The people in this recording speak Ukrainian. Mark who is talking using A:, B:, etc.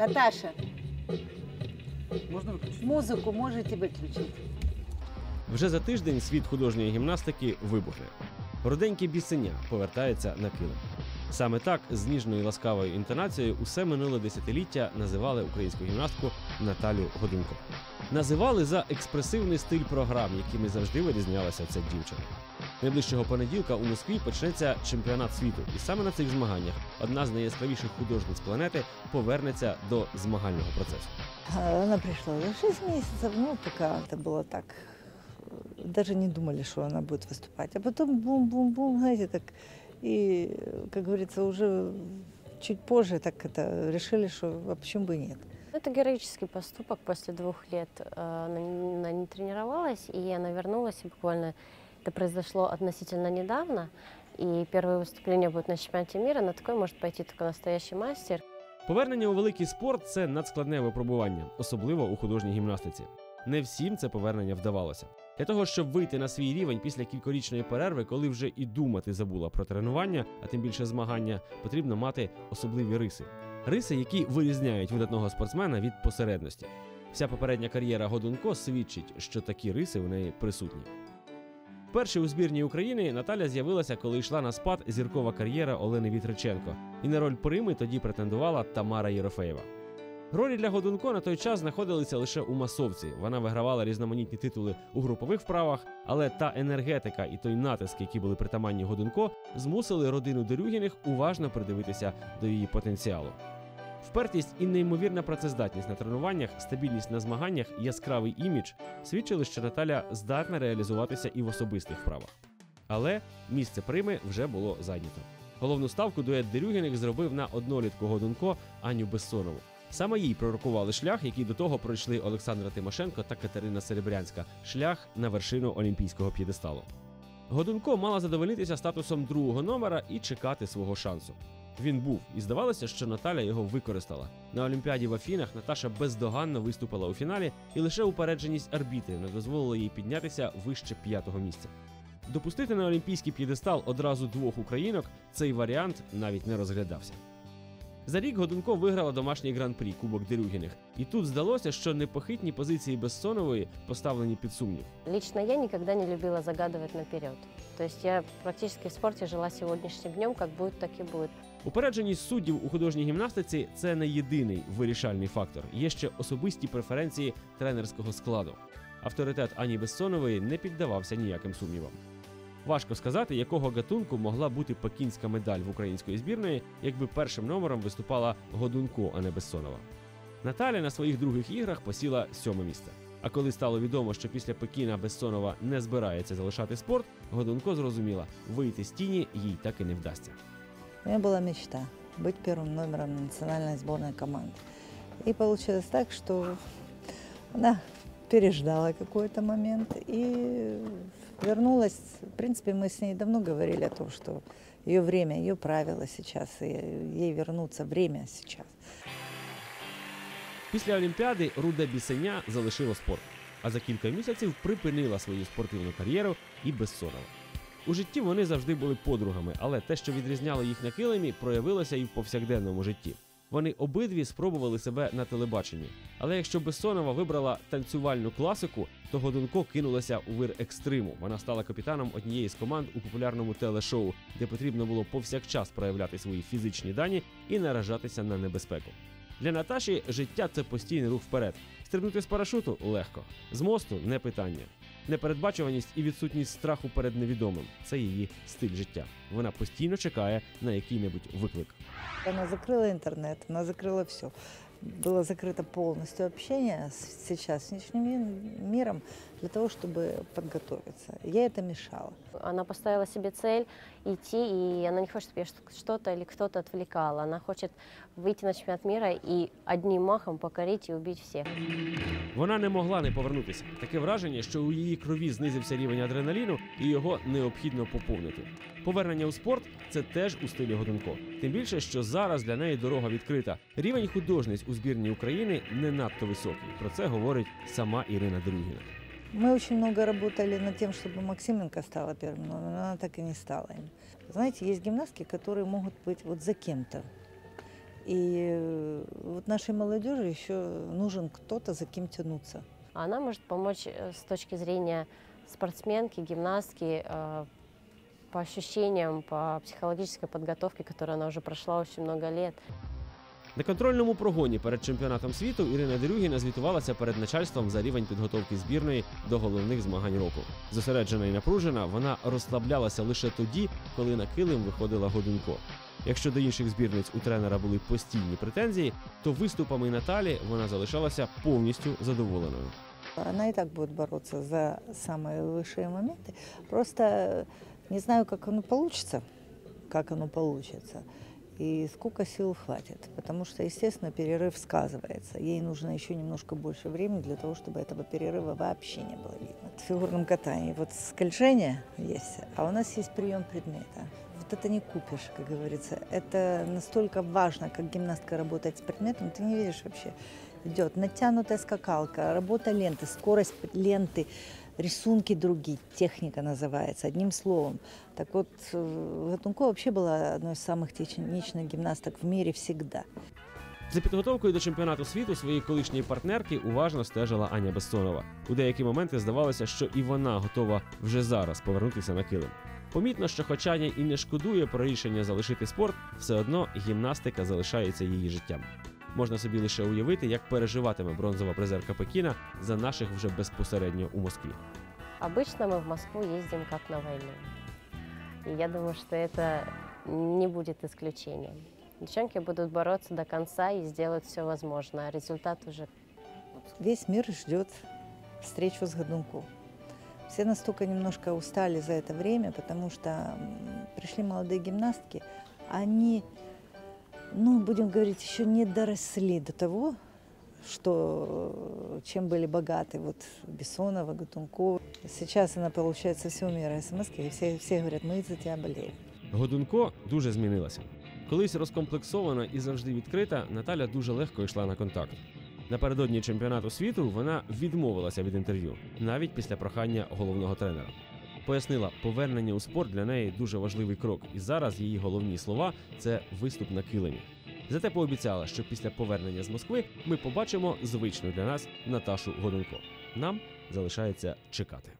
A: Наташа,
B: Можна виключити?
A: музыку можете выключить?
C: Вже за тиждень світ художньої гімнастики вибухне. Руденьке бісеня повертається на килим. Саме так з ніжною ласкавою інтонацією усе минуле десятиліття називали українську гімнастку Наталю Годунко. Називали за експресивний стиль програм, якими завжди вирізнялася ця дівчина. Найближчого понеділка у Москві почнеться чемпіонат світу, і саме на цих змаганнях одна з найяскравіших художниць планети повернеться до змагального процесу.
D: А, Она пришла за 6 месяцев, ну, пока это было так. Даже не думали, что она будет выступать. А потом бум-бум-бум, знаете, так. И, как говорится, уже чуть позже так это решили, что а почему бы и нет.
E: Это героический поступок. После двух лет э, она не- она не тренировалась, и она вернулась. И буквально это произошло относительно недавно. И первое выступление будет на чемпионате мира. На такое может пойти только настоящий мастер.
C: Повернення у великий спорт це надскладне випробування, особливо у художній гімнастиці. Не всім це повернення вдавалося. Для того, щоб вийти на свій рівень після кількорічної перерви, коли вже і думати забула про тренування, а тим більше змагання, потрібно мати особливі риси. Риси, які вирізняють видатного спортсмена від посередності. Вся попередня кар'єра Годунко свідчить, що такі риси у неї присутні. Вперше у збірній України Наталя з'явилася, коли йшла на спад зіркова кар'єра Олени Вітриченко, і на роль прими тоді претендувала Тамара Єрофеєва. Ролі для Годунко на той час знаходилися лише у масовці. Вона вигравала різноманітні титули у групових вправах, але та енергетика і той натиск, які були притаманні Годунко, змусили родину Дерюгіних уважно придивитися до її потенціалу. Впертість і неймовірна працездатність на тренуваннях, стабільність на змаганнях, яскравий імідж свідчили, що Наталя здатна реалізуватися і в особистих вправах. Але місце прими вже було зайнято. Головну ставку дует Дерюгіних зробив на однолітку Годунко Аню Бессонову. Саме їй пророкували шлях, який до того пройшли Олександра Тимошенко та Катерина Серебрянська шлях на вершину олімпійського п'єдесталу. Годунко мала задовольнитися статусом другого номера і чекати свого шансу. Він був, і здавалося, що Наталя його використала. На Олімпіаді в Афінах Наташа бездоганно виступила у фіналі, і лише упередженість арбітрів не дозволила їй піднятися вище п'ятого місця. Допустити на олімпійський п'єдестал одразу двох українок цей варіант навіть не розглядався. За рік Годунко виграла домашній гран-прі Кубок Дерюгіних, і тут здалося, що непохитні позиції Безсонової поставлені під сумнів.
E: Лично я никогда не любила загадывать наперед. То есть я практически в спорте жила сегодняшним днем, как будет, так и будет.
C: Упередженість суддів у художній гімнастиці це не єдиний вирішальний фактор. Є ще особисті преференції тренерського складу. Авторитет Ані Бессонової не піддавався ніяким сумнівам. Важко сказати, якого гатунку могла бути пекінська медаль в української збірної, якби першим номером виступала Годунко, а не Бессонова. Наталя на своїх других іграх посіла сьоме місце. А коли стало відомо, що після Пекіна Бессонова не збирається залишати спорт, Годунко зрозуміла, вийти з тіні їй так і не вдасться.
D: У меня была мечта быть первым номером национальной сборной команды. И получилось так, что она переждала какой-то момент и вернулась. В принципе, мы с ней давно говорили о том, что ее время, ее правила сейчас, и ей вернуться время сейчас.
C: Після Олімпіади Руда Бісеня залишила спорт, а за кілька місяців припинила свою спортивну кар'єру і Бессонова. У житті вони завжди були подругами, але те, що відрізняло їх на килимі, проявилося і в повсякденному житті. Вони обидві спробували себе на телебаченні. Але якщо Бессонова вибрала танцювальну класику, то Годунко кинулася у вир екстриму. Вона стала капітаном однієї з команд у популярному телешоу, де потрібно було повсякчас проявляти свої фізичні дані і наражатися на небезпеку. Для Наташі життя це постійний рух вперед. Стрибнути з парашуту легко, з мосту не питання. Непередбачуваність і відсутність страху перед невідомим це її стиль життя. Вона постійно чекає на який-небудь виклик.
D: Она закрыла интернет, она закрыла все. Было закрыто полностью общение с- сейчас с внешним ми- миром для того, чтобы подготовиться. Ей это мешало.
E: Она поставила себе цель идти, и она не хочет, чтобы её что- что-то или кто-то отвлекал. Она хочет выйти на чемпионат мира и одним махом покорить и убить всех.
C: Вона не могла не повернутися. Таке враження, що у її крові знизився рівень адреналіну, і його необхідно поповнити. Повернення у спорт це теж у стилі Годунко. Тим більше, що зараз для неї дорога відкрита. Рівень художниць у збірній України не надто високий. Про це говорить сама Ірина Дрюгіна.
D: Мы очень много работали над тем, чтобы Максименко стала первым номером, но она так и не стала им. Знаете, есть гимнастки, которые могут быть вот за кем-то. И э, вот нашей молодежи еще нужен кто-то, за кем тянуться.
E: Она может помочь э, с точки зрения спортсменки, гимнастки, э, по ощущениям, по психологической подготовке, которую она уже прошла очень много лет.
C: На контрольному прогоні перед чемпіонатом світу Ірина Дерюгіна звітувалася перед начальством за рівень підготовки збірної до головних змагань року. Зосереджена і напружена, вона розслаблялася лише тоді, коли на килим виходила Годунко. Якщо до інших збірниць у тренера були постійні претензії, то виступами Наталі вона залишалася повністю задоволеною.
D: Она и так будет бороться за самые высшие моменты. Просто э, не знаю, как оно получится, как оно получится и сколько сил хватит. Потому что, естественно, перерыв сказывается. Ей нужно еще немножко больше времени для того, чтобы этого перерыва вообще не было видно. В фигурном катании вот скольжение есть, а у нас есть прием предмета. Вот это не купишь, как говорится. Это настолько важно, как гимнастка работает с предметом, ты не видишь вообще. Идет натянутая скакалка, работа ленты, скорость ленты, рисунки другие, техника называется, одним словом. Так вот, э, Гатунко вообще была одной из самых техничных гимнасток в мире всегда.
C: За підготовкою до чемпіонату світу своєї колишньої партнерки уважно стежила Аня Бессонова. У деякі моменти здавалося, що і вона готова вже зараз повернутися на килим. Помітно, що хоч Аня і не шкодує про рішення залишити спорт, все одно гімнастика залишається її життям. Можна собі лише уявити, як переживатиме бронзова призерка Пекіна за наших вже безпосередньо у Москві.
E: Обычно мы в Москву ездим как на войну. И я думаю, что это не будет исключением. Девчонки будут бороться до конца и сделают все возможное. А результат уже
D: Весь мир ждет встречу с Годунко. Все настолько немножко устали за это время, потому что м, пришли молодые гимнастки, они, ну, будем говорить, еще не доросли до того, что э, чем были богаты вот Бессонова, Гатункова. Сейчас она получает со всего мира смс и все, все говорят, мы за тебя болеем.
C: Годунко дуже змінилася. Колись розкомплексована і завжди відкрита, Наталя дуже легко йшла на контакт. Напередодні чемпіонату світу вона відмовилася від інтерв'ю, навіть після прохання головного тренера. Пояснила, повернення у спорт для неї дуже важливий крок, і зараз її головні слова це виступ на килимі. Зате пообіцяла, що після повернення з Москви ми побачимо звичну для нас Наташу Годунко. Нам залишається чекати.